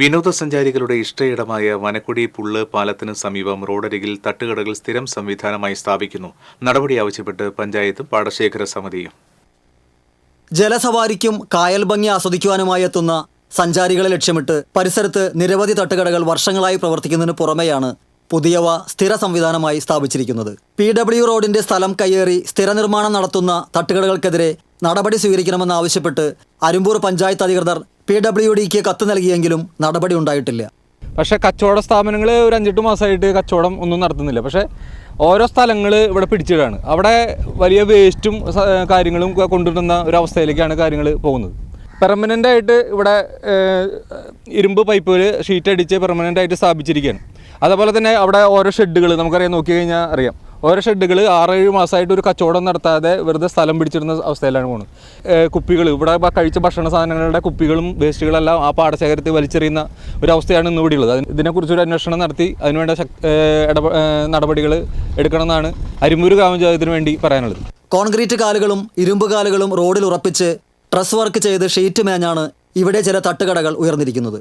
വിനോദസഞ്ചാരികളുടെ ഇഷ്ടയിടമായ വനക്കുടി പുള്ള് പാലത്തിന് സമീപം റോഡരികിൽ തട്ടുകടകൾ സ്ഥിരം സംവിധാനമായി സ്ഥാപിക്കുന്നു. നടപടി ആവശ്യപ്പെട്ട് പഞ്ചായത്തും പാടശേഖര സമിതിയും. ജലസവാരിക്കും കായൽ ഭംഗി ആസ്വദിക്കുവാനുമായി എത്തുന്ന സഞ്ചാരികളെ ലക്ഷ്യമിട്ട് പരിസരത്ത് നിരവധി തട്ടുകടകൾ വർഷങ്ങളായി പ്രവർത്തിക്കുന്നതിന് പുറമെയാണ് പുതിയവ സ്ഥിര സംവിധാനമായി സ്ഥാപിച്ചിരിക്കുന്നത്. പി ഡബ്ല്യു റോഡിന്റെ സ്ഥലം കയ്യേറി സ്ഥിര നിർമ്മാണം നടത്തുന്ന തട്ടുകടകൾക്കെതിരെ നടപടി സ്വീകരിക്കണമെന്നാവശ്യപ്പെട്ട് അരുമ്പൂർ പഞ്ചായത്ത് അധികൃതർ പി ഡബ്ല്യു ഡിക്ക് കത്ത് നൽകിയെങ്കിലും നടപടി ഉണ്ടായിട്ടില്ല. പക്ഷേ കച്ചവട സ്ഥാപനങ്ങൾ ഒരു അഞ്ചെട്ട് മാസമായിട്ട് കച്ചവടം ഒന്നും നടത്തുന്നില്ല. പക്ഷേ ഓരോ സ്ഥലങ്ങൾ ഇവിടെ പിടിച്ചിടാണ്. അവിടെ വലിയ വേസ്റ്റും കാര്യങ്ങളും കൊണ്ടുവരുന്ന ഒരു അവസ്ഥയിലേക്കാണ് കാര്യങ്ങൾ പോകുന്നത്. പെർമനന്റ് ആയിട്ട് ഇവിടെ ഇരുമ്പ് പൈപ്പുകൾ ഷീറ്റ് അടിച്ച് പെർമനന്റ് ആയിട്ട് സ്ഥാപിച്ചിരിക്കുകയാണ്. അതുപോലെ തന്നെ അവിടെ ഓരോ ഷെഡുകൾ നമുക്കറിയാം നോക്കി കഴിഞ്ഞാൽ അറിയാം. ഓരോ ഷെഡുകൾ ആറേഴ് മാസമായിട്ട് ഒരു കച്ചവടം നടത്താതെ വെറുതെ സ്ഥലം പിടിച്ചിരുന്ന അവസ്ഥയിലാണ് പോകുന്നത് കുപ്പികൾ ഇവിടെ കഴിച്ച ഭക്ഷണ സാധനങ്ങളുടെ കുപ്പികളും വേസ്റ്റുകളെല്ലാം ആ പാടശേഖരത്തിൽ വലിച്ചെറിയുന്ന ഒരു അവസ്ഥയാണ് ഇന്ന് ഇവിടെ ഉള്ളത്. ഇതിനെക്കുറിച്ച് ഒരു അന്വേഷണം നടത്തി അതിനുവേണ്ട നടപടികൾ എടുക്കണമെന്നാണ് അരിമൂര് ഗ്രാമപഞ്ചായത്തിന് വേണ്ടി പറയാനുള്ളത്. കോൺക്രീറ്റ് കാലുകളും ഇരുമ്പ് കാലുകളും റോഡിൽ ഉറപ്പിച്ച് ട്രസ് വർക്ക് ചെയ്ത് ഷീറ്റ് മേഞ്ഞാണ് ഇവിടെ ചില തട്ടുകടകൾ ഉയർന്നിരിക്കുന്നത്.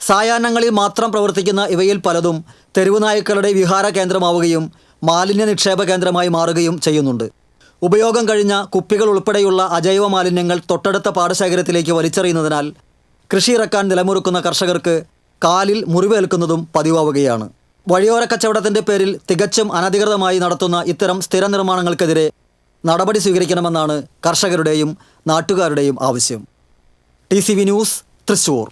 സായാഹ്നങ്ങളിൽ മാത്രം പ്രവർത്തിക്കുന്ന ഇവയിൽ പലതും തെരുവുനായ്ക്കളുടെ വിഹാര കേന്ദ്രമാവുകയും മാലിന്യ നിക്ഷേപ കേന്ദ്രമായി മാറുകയും ചെയ്യുന്നുണ്ട്. ഉപയോഗം കഴിഞ്ഞ കുപ്പികൾ ഉൾപ്പെടെയുള്ള അജൈവ മാലിന്യങ്ങൾ തൊട്ടടുത്ത പാടശേഖരത്തിലേക്ക് വലിച്ചെറിയുന്നതിനാൽ കൃഷി ഇറക്കാൻ നിലമുറുക്കുന്ന കർഷകർക്ക് കാലിൽ മുറിവേൽക്കുന്നതും പതിവാവുകയാണ്. വഴിയോര കച്ചവടത്തിന്റെ പേരിൽ തികച്ചും അനധികൃതമായി നടത്തുന്ന ഇത്തരം സ്ഥിര നിർമ്മാണങ്ങൾക്കെതിരെ നടപടി സ്വീകരിക്കണമെന്നാണ് കർഷകരുടെയും നാട്ടുകാരുടെയും ആവശ്യം. T news Thrissur.